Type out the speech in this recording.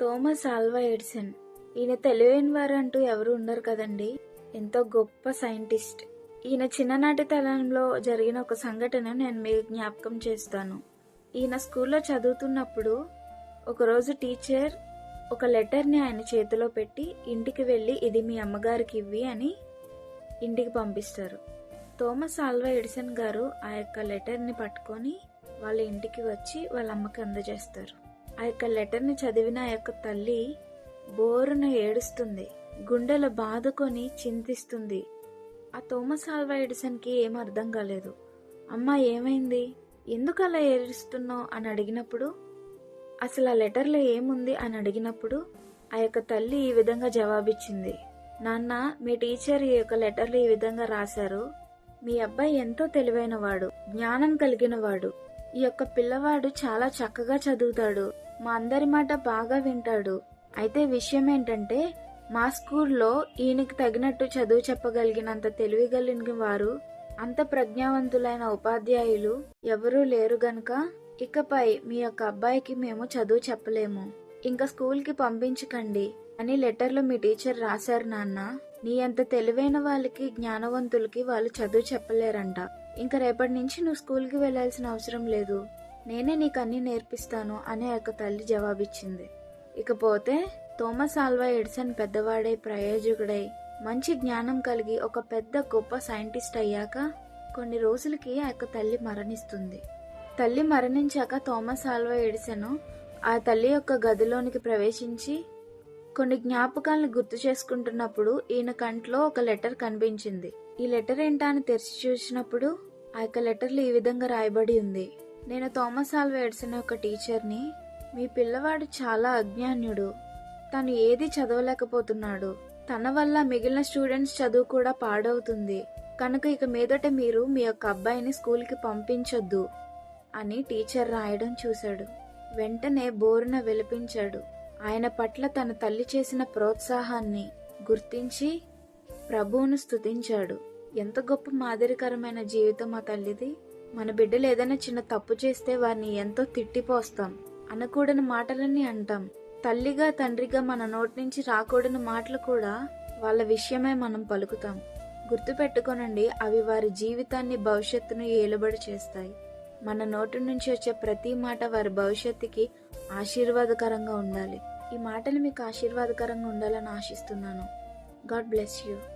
Thomas Alva Edison. ఈయన తెలివైన వారు అంటూ ఎవరు ఉండరు కదండి? ఎంతో గొప్ప సైంటిస్ట్. ఈయన చిన్ననాటి తలంలో జరిగిన ఒక సంఘటన నేను మీకు జ్ఞాపకం చేస్తాను. ఈయన స్కూల్లో చదువుతున్నప్పుడు ఒకరోజు టీచర్ ఒక లెటర్ని ఆయన చేతిలో పెట్టి ఇంటికి వెళ్ళి ఇది మీ అమ్మగారికి ఇవ్వి అని ఇంటికి పంపిస్తారు. థోమస్ ఆల్వా ఎడిసన్ గారు ఆ యొక్క లెటర్ని పట్టుకొని వాళ్ళ ఇంటికి వచ్చి వాళ్ళ అమ్మకి అందజేస్తారు. ఆ యొక్క లెటర్ని చదివిన ఆ యొక్క తల్లి బోరున ఏడుస్తుంది గుండెలు బాదుకొని చింతిస్తుంది. ఆ థోమస్ ఆల్వా ఎడిసన్కి ఏం అర్థం కాలేదు. అమ్మ ఏమైంది? ఎందుకు అలా ఏడుస్తున్నావు? అని అడిగినప్పుడు అసలు ఆ లెటర్లో ఏముంది? అని అడిగినప్పుడు ఆ యొక్క తల్లి ఈ విధంగా జవాబిచ్చింది. నాన్న మీ టీచర్ ఈ యొక్క లెటర్లు ఈ విధంగా రాశారు. మీ అబ్బాయి ఎంతో తెలివైనవాడు జ్ఞానం కలిగినవాడు. ఈ యొక్క పిల్లవాడు చాలా చక్కగా చదువుతాడు. మా అందరి మాట బాగా వింటాడు. అయితే విషయం ఏంటంటే మా స్కూల్లో ఈయనకి తగినట్టు చదువు చెప్పగలిగినంత తెలివి కలిగిన వారు అంత ప్రజ్ఞావంతులైన ఉపాధ్యాయులు ఎవరూ లేరు గనుక ఇకపై మీ యొక్క అబ్బాయికి మేము చదువు చెప్పలేము. ఇంకా స్కూల్కి పంపించకండి అని లెటర్లో మీ టీచర్ రాశారు నాన్న. నీ అంత తెలివైన వాళ్ళకి జ్ఞానవంతులకి వాళ్ళు చదువు చెప్పలేరంట. ఇంకా రేపటి నుంచి నువ్వు స్కూల్కి వెళ్ళాల్సిన అవసరం లేదు. నేనే నీకు అన్ని నేర్పిస్తాను అనే యొక్క తల్లి జవాబిచ్చింది. ఇకపోతే థోమస్ ఆల్వా ఎడిసన్ పెద్దవాడై ప్రయోజకుడై మంచి జ్ఞానం కలిగి ఒక పెద్ద గొప్ప సైంటిస్ట్ అయ్యాక కొన్ని రోజులకి ఆ యొక్క తల్లి మరణిస్తుంది. తల్లి మరణించాక థోమస్ ఆల్వా ఎడిసన్ ఆ తల్లి యొక్క గదిలోనికి ప్రవేశించి కొన్ని జ్ఞాపకాలను గుర్తు చేసుకుంటున్నప్పుడు ఈయన కంట్లో ఒక లెటర్ కనిపించింది. ఈ లెటర్ ఏంటా అని తెరిచి చూసినప్పుడు ఆ యొక్క లెటర్లో ఈ విధంగా రాయబడి ఉంది. నేను థామస్ ఆల్వా ఎడిసన్ యొక్క టీచర్ని. మీ పిల్లవాడు చాలా అజ్ఞాన్యుడు. తను ఏది చదవలేకపోతున్నాడు. తన వల్ల మిగిలిన స్టూడెంట్స్ చదువు కూడా పాడవుతుంది. కనుక ఇక మీదట మీరు మీ యొక్క అబ్బాయిని స్కూల్కి పంపించొద్దు అని టీచర్ రాయడం చూశాడు. వెంటనే బోరున విలపించాడు. ఆయన పట్ల తన తల్లి చేసిన ప్రోత్సాహాన్ని గుర్తించి ప్రభువును స్తుతించాడు. ఎంత గొప్ప మాదిరికరమైన జీవితం ఆ తల్లిది. మన బిడ్డలు ఏదైనా చిన్న తప్పు చేస్తే వారిని ఎంతో తిట్టిపోస్తాం. అనకూడని మాటలన్నీ అంటాం. తల్లిగా తండ్రిగా మన నోటి నుంచి రాకూడని మాటలు కూడా వాళ్ళ విషయమే మనం పలుకుతాం. గుర్తుపెట్టుకోనండి అవి వారి జీవితాన్ని భవిష్యత్తును ఏలుబడి చేస్తాయి. మన నోటి నుంచి వచ్చే ప్రతి మాట వారి భవిష్యత్తుకి ఆశీర్వాదకరంగా ఉండాలి. ఈ మాటలు మీకు ఆశీర్వాదకరంగా ఉండాలని ఆశిస్తున్నాను. God bless you.